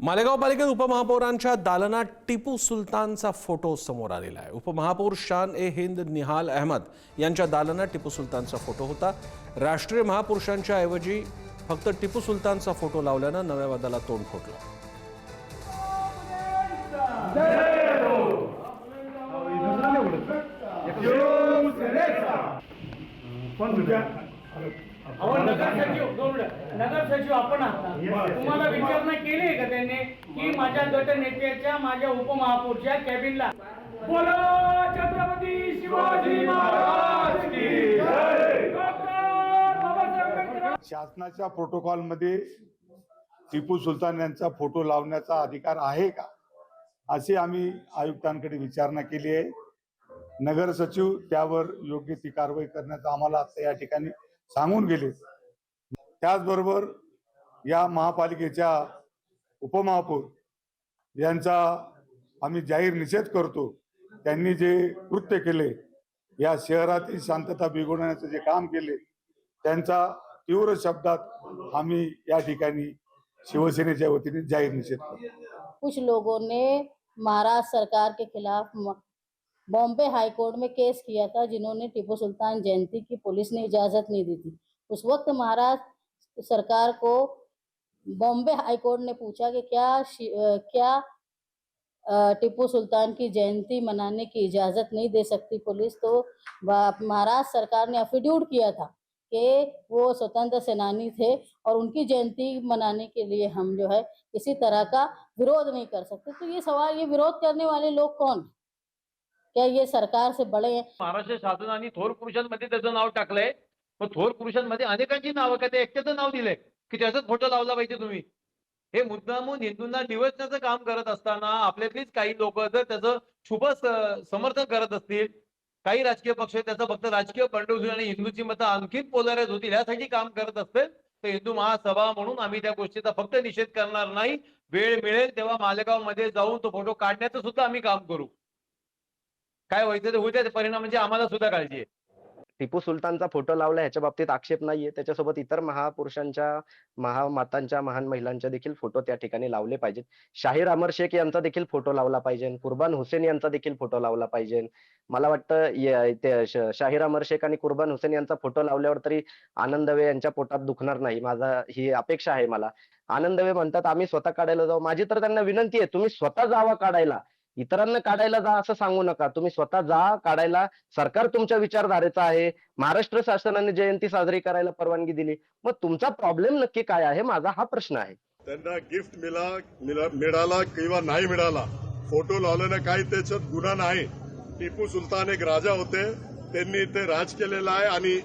मालेगाव पालिकेत उपमहापौरांच्या दालनात टिपू सुलतानचा फोटो समोर आलेला आहे. उपमहापौर शान ए हिंद निहाल अहमद यांच्या दालनात टिपू सुलतानचा फोटो होता. राष्ट्रीय महापुरुषांच्या ऐवजी फक्त टिपू सुलतानचा फोटो लावल्यानं नव्या वादाला तोंड फुटलं. अहो नगर सचिव दोन मिनिटं. नगर सचिव आपण आहात तुम्हाला विचारणा केली आहे का त्यांनी? की माझ्या गट नेत्याच्या माझ्या उपमहापौरच्या कॅबिनला बोलो छत्रपती शिवाजी महाराज की जय! डॉक्टर बाबासाहेब आंबेडकर! शासनाच्या प्रोटोकॉलमध्ये टिपू सुलतान यांचा फोटो लावण्याचा अधिकार आहे का? अशी आम्ही आयुक्तांकडे विचारणा केली आहे. नगर सचिव त्यावर योग्य ती कारवाई करण्याचं आम्हाला आता या ठिकाणी सांगून गेले. त्याचबरोबर या महापालिकेच्या उपमहापौर यांचा आम्ही जाहीर निषेध करतो. त्यांनी जे कृत्य केले या शहरातील शांतता बिघडवण्याचं जे काम केले त्यांचा तीव्र शब्दात आम्ही या ठिकाणी शिवसेनेच्या वतीने जाहीर निषेध करतो. कुछ लोगों ने महाराष्ट्र सरकार के खिलाफ बॉम्बे हाई कोर्ट में केस किया था जिन्होंने टीपू सुल्तान जयंती की पुलिस ने इजाज़त नहीं दी थी। उस वक्त महाराष्ट्र सरकार को बॉम्बे हाई कोर्ट ने पूछा कि क्या क्या टीपू सुल्तान की जयंती मनाने की इजाज़त नहीं दे सकती पुलिस? तो महाराष्ट्र सरकार ने एफिड्यूट किया था कि वो स्वतंत्र सेनानी थे और उनकी जयंती मनाने के लिए हम जो है किसी तरह का विरोध नहीं कर सकते। तो ये सवाल, ये विरोध करने वाले लोग कौन? क्या ये सरकार से बड़े हैं? महाराष्ट्र शासनाने थोर पुरुषांमध्ये त्याचं नाव टाकलंय. मग थोर पुरुषांमध्ये अनेकांची नावं का ते एकट्याचं नाव दिलंय? की त्याचाच फोटो लावला पाहिजे तुम्ही? हे मुद्दामून हिंदूंना डिवचण्याचं काम करत असताना आपल्यातलीच काही लोक जर त्याचं शुभ समर्थन करत असतील काही राजकीय पक्ष त्याचं फक्त राजकीय बंडोजून आणि हिंदूची मतं आणखीन पोलारायज होतील यासाठी काम करत असतील तर हिंदू महासभा म्हणून आम्ही त्या गोष्टीचा फक्त निषेध करणार नाही. वेळ मिळेल तेव्हा मालेगावमध्ये जाऊन तो फोटो काढण्याचं सुद्धा आम्ही काम करू. काय व्हायचं ते होऊ परिणाम म्हणजे आम्हाला सुद्धा काळजी आहे. टिपू सुलतानचा फोटो लावला ह्याच्या बाबतीत आक्षेप नाहीये. त्याच्यासोबत इतर महापुरुषांच्या महामातांच्या महान महिलांच्या देखील फोटो त्या ठिकाणी लावले पाहिजेत. शाहीर अमर शेख यांचा देखील फोटो लावला पाहिजे. कुर्बान हुसेन यांचा देखील फोटो लावला पाहिजे. मला वाटतं शाहीर अमर शेख आणि कुर्बान हुसेन यांचा फोटो लावल्यावर तरी आनंदवे यांच्या पोटात दुखणार नाही. माझा ही अपेक्षा आहे मला. आनंदवे म्हणतात आम्ही स्वतः काढायला जाऊ. माझी तर त्यांना विनंती आहे तुम्ही स्वतः जावा काढायला. इतरांना काढायला जा असं सांगू नका. तुम्ही स्वतः जा काढायला. सरकार तुमच्या विचारधारेचा आहे. महाराष्ट्र शासनाने जयंती साजरी करायला परवानगी दिली. मग तुमचा प्रॉब्लेम नक्की काय आहे? माझा हा प्रश्न आहे. त्यांना गिफ्ट मिळा मिळा- मिळाला किंवा नाही मिळाला फोटो लावल्यानं काही त्याच्यात गुन्हा नाही. टिपू सुलतान एक राजा होते. त्यांनी इथे राज केलेलं आहे आणि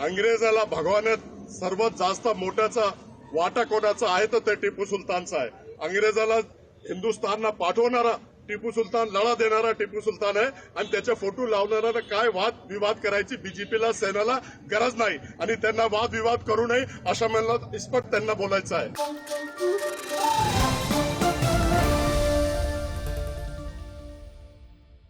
अंग्रेजाला भगवानात सर्वात जास्त मोठ्याचा वाटा कोणाचा आहे? तर ते टिपू सुलतानचा आहे. अंग्रेजाला हिंदुस्थानला पाठवणारा टिपू सुलतान लढा देणारा टिपू सुलतान आहे. आणि त्याचे फोटो लावणारा काय वाद विवाद करायची बीजेपीला सेनेला गरज नाही. आणि त्यांना वाद विवाद करू नये अशा मला इस्पट त्यांना बोलायचं आहे.